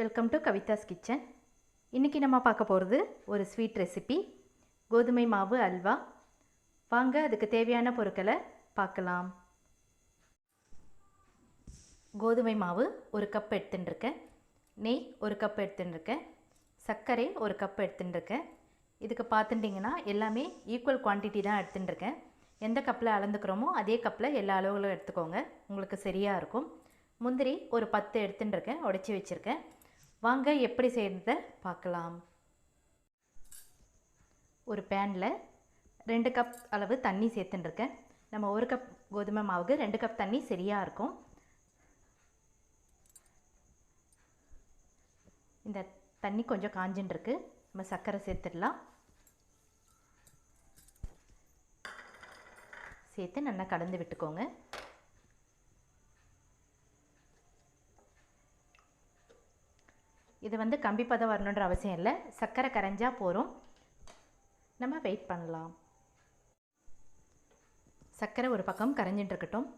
Welcome to Kavidas kitchen இன்றைக்கி நம்ம பார்க்க போகிறது ஒரு ஸ்வீட் ரெசிபி கோதுமை மாவு அல்வா. வாங்க அதுக்கு தேவையான பொருட்களை பார்க்கலாம். கோதுமை மாவு ஒரு கப் எடுத்துட்டுருக்கேன். நெய் ஒரு கப் எடுத்துட்டுருக்கேன். சர்க்கரை ஒரு கப் எடுத்துட்டுருக்கேன். இதுக்கு பார்த்துட்டிங்கன்னா எல்லாமே ஈக்குவல் குவான்டிட்டி தான் எடுத்துட்டுருக்கேன். எந்த கப்பில் அளந்துக்கிறோமோ அதே கப்பில் எல்லா அளவுகளும் எடுத்துக்கோங்க. உங்களுக்கு சரியாக இருக்கும். முந்திரி ஒரு பத்து எடுத்துட்டுருக்கேன். உடச்சி வச்சுருக்கேன். வாங்க எப்படி செய்கிறத பார்க்கலாம். ஒரு பேனில் ரெண்டு கப் அளவு தண்ணி சேர்த்துட்டுருக்கேன். நம்ம ஒரு கப் கோதுமை மாவுக்கு ரெண்டு கப் தண்ணி சரியாக இருக்கும். இந்த தண்ணி கொஞ்சம் காஞ்சின்ட்டுருக்கு நம்ம சர்க்கரை சேர்த்துடலாம். சேர்த்து நல்லா கலந்து விட்டுக்கோங்க. இது வந்து கம்பி பதம் வரணுன்ற அவசியம் இல்லை. சர்க்கரை கரைஞ்சால் போகிறோம் நம்ம வெயிட் பண்ணலாம். சர்க்கரை ஒரு பக்கம் கரைஞ்சிட்டு இருக்கட்டும்.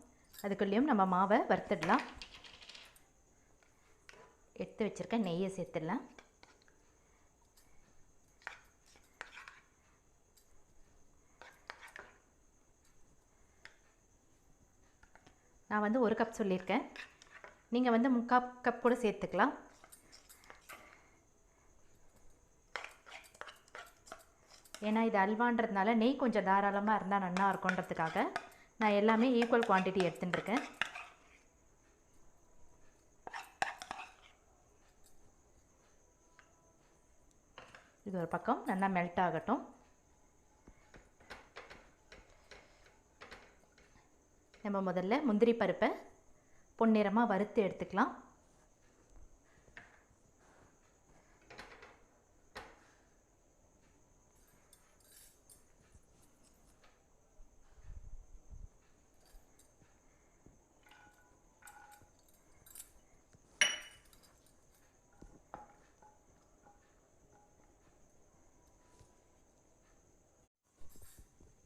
அதுக்குள்ளேயும் நம்ம மாவை வறுத்துடலாம். எடுத்து வச்சுருக்க நெய்யை சேர்த்துடலாம். நான் வந்து ஒரு கப் சொல்லியிருக்கேன். நீங்கள் வந்து முக்கால் கப் கூட சேர்த்துக்கலாம். ஏன்னா இது அல்வான்றதுனால நெய் கொஞ்சம் தாராளமாக இருந்தால் நல்லா இருக்குன்றதுக்காக நான் எல்லாமே ஈக்குவல் குவான்டிட்டி எடுத்துட்டுருக்கேன் இது ஒரு பக்கம் நல்லா மெல்ட் ஆகட்டும். நம்ம முதல்ல முந்திரி பருப்பை பொன்னிறமாக வறுத்து எடுத்துக்கலாம்.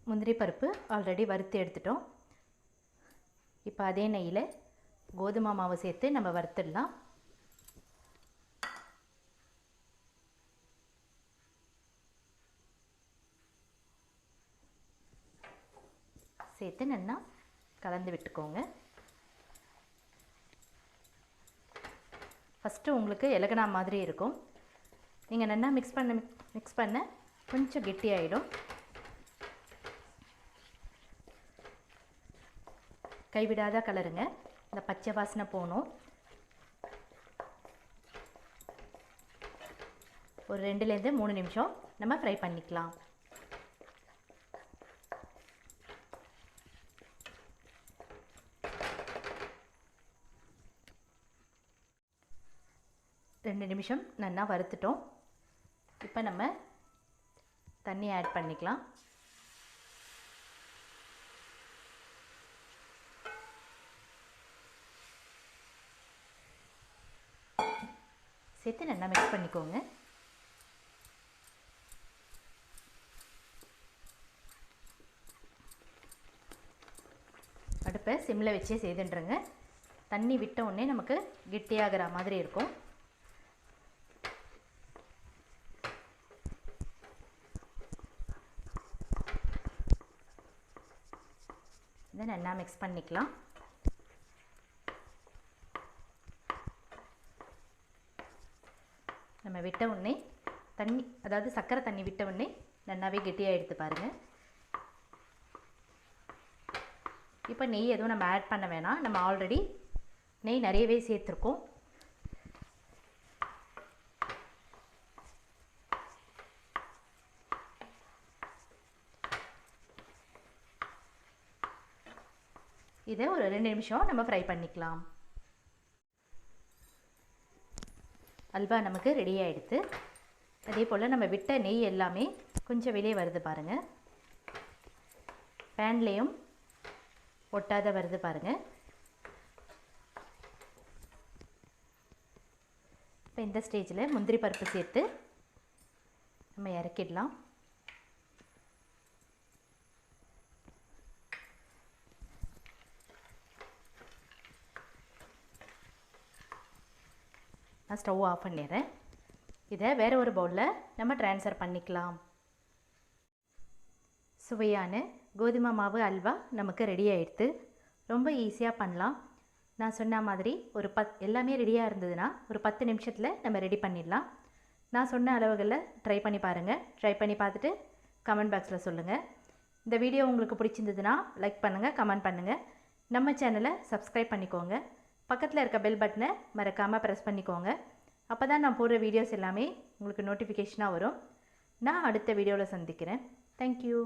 முந்திரி பருப்பு ஆல்ரெடி வறுத்து எடுத்துட்டோம். இப்போ அதே நெய்யில் கோதுமை மாவு சேர்த்து நம்ம வறுத்துடலாம். சேர்த்து நல்லா கலந்து விட்டுக்கோங்க. ஃபஸ்ட்டு உங்களுக்கு இலகனா மாதிரி இருக்கும். நீங்கள் நல்லா மிக்ஸ் பண்ண மிக்ஸ் பண்ண கொஞ்சம் கெட்டியாயிடும். கைவிடாத கலருங்க. இந்த பச்சை வாசனை போகணும். ஒரு ரெண்டுலேருந்து மூணு நிமிஷம் நம்ம ஃப்ரை பண்ணிக்கலாம். ரெண்டு நிமிஷம் நல்லா வறுத்துட்டோம். இப்போ நம்ம தண்ணி ஆட் பண்ணிக்கலாம். சேர்த்து நல்லா மிக்ஸ் பண்ணிக்கோங்க. அடுப்பை சிம்மில் வச்சே செய்துன்றங்க. தண்ணி விட்ட உடனே நமக்கு கெட்டியாகிற மாதிரி இருக்கும். இதை நல்லா மிக்ஸ் பண்ணிக்கலாம். விட்ட உடனே தண்ணி அதாவது சர்க்கரை தண்ணி விட்ட உடனே நல்லாவே கெட்டியாக எடுத்து பாருங்கள் இப்போ நெய் எதுவும் நம்ம ஆட் பண்ண வேணாம். நம்ம ஆல்ரெடி நெய் நிறையவே சேர்த்துருக்கோம். இதை ஒரு ரெண்டு நிமிஷம் நம்ம ஃப்ரை பண்ணிக்கலாம். அல்வா நமக்கு ரெடி ஆகிடுது அதே போல் நம்ம விட்ட நெய் எல்லாமே கொஞ்சம் வெளியே வருது பாருங்கள் பேன்லேயும் ஒட்டாத வருது பாருங்கள் இப்போ இந்த ஸ்டேஜில் முந்திரி பருப்பு சேர்த்து நம்ம இறக்கிடலாம். நான் ஸ்டவ் ஆஃப் பண்ணிடுறேன். இதை வேறு ஒரு பவுலில் நம்ம ட்ரான்ஸ்ஃபர் பண்ணிக்கலாம். சுவையான கோதுமை மாவு அல்வா நமக்கு ரெடி ஆகிடுது ரொம்ப ஈஸியாக பண்ணலாம். நான் சொன்ன மாதிரி ஒரு பத் எல்லாமே ரெடியாக இருந்ததுன்னா ஒரு பத்து நிமிஷத்தில் நம்ம ரெடி பண்ணிடலாம். நான் சொன்ன அளவுகளில் ட்ரை பண்ணி பாருங்கள் ட்ரை பண்ணி பார்த்துட்டு கமெண்ட் பாக்ஸில் சொல்லுங்கள் இந்த வீடியோ உங்களுக்கு பிடிச்சிருந்ததுன்னா லைக் பண்ணுங்கள் கமெண்ட் பண்ணுங்கள் நம்ம சேனலை சப்ஸ்கிரைப் பண்ணிக்கோங்க. பக்கத்தில் இருக்க பெல் பட்டனை மறக்காமல் ப்ரெஸ் பண்ணிக்கோங்க. அப்போ தான் நான் போடுற வீடியோஸ் எல்லாமே உங்களுக்கு நோட்டிஃபிகேஷனாக வரும். நான் அடுத்த வீடியோவில் சந்திக்கிறேன். தேங்க்யூ